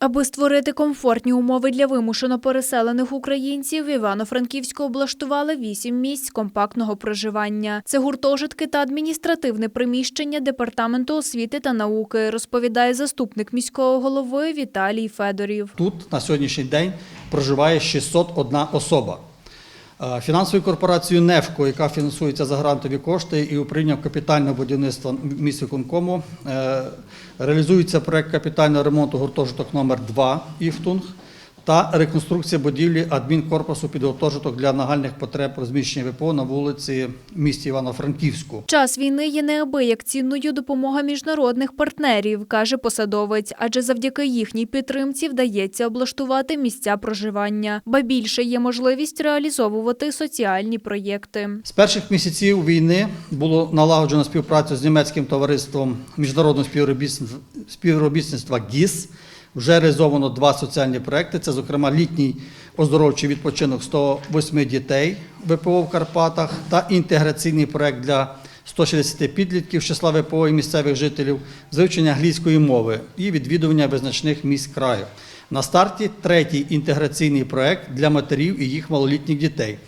Аби створити комфортні умови для вимушено переселених українців, Івано-Франківську облаштували вісім місць компактного проживання. Це гуртожитки та адміністративне приміщення департаменту освіти та науки, розповідає заступник міського голови Віталій Федорів. Тут на сьогоднішній день проживає 601 особа. Е, Фінансовою корпорацією «Нефко», яка фінансується за грантові кошти і уприйняв капітального будівництва міста Конкому, реалізується проект капітального ремонту гуртожиток номер 2 «Іфтунг» та реконструкція будівлі адмінкорпусу під гуртожиток для нагальних потреб розміщення ВПО на вулиці місті Івано-Франківську. Час війни є неабияк цінною допомога міжнародних партнерів, каже посадовець, адже завдяки їхній підтримці вдається облаштувати місця проживання. Ба більше є можливість реалізовувати соціальні проєкти. З перших місяців війни було налагоджено співпрацю з німецьким товариством міжнародного співробітництва ГІС. Вже реалізовано два соціальні проекти. Це, зокрема, літній оздоровчий відпочинок 108 дітей ВПО в Карпатах та інтеграційний проект для 160 підлітків числа ВПО і місцевих жителів з вивчення англійської мови і відвідування визначних місць краю. На старті третій інтеграційний проект для матерів і їх малолітніх дітей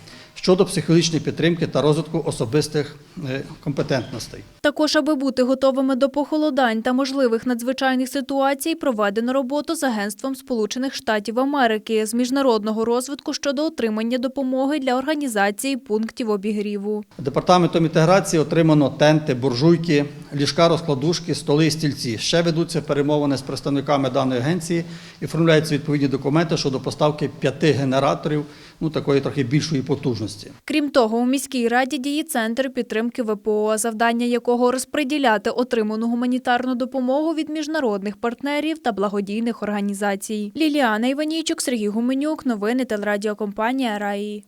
щодо психологічної підтримки та розвитку особистих е, компетентностей. Також, аби бути готовими до похолодань та можливих надзвичайних ситуацій, проведено роботу з Агентством Сполучених Штатів Америки з міжнародного розвитку щодо отримання допомоги для організації пунктів обігріву. Департаментом інтеграції отримано тенти, буржуйки, ліжка, розкладушки, столи і стільці. Ще ведуться перемовини з представниками даної агенції і оформляються відповідні документи щодо поставки п'яти генераторів, ну такої трохи більшої потужності. Крім того, у міській раді діє центр підтримки ВПО, завдання якого розподіляти отриману гуманітарну допомогу від міжнародних партнерів та благодійних організацій. Ліліана Іванійчук, Сергій Гуменюк, новини телерадіокомпанія Раї.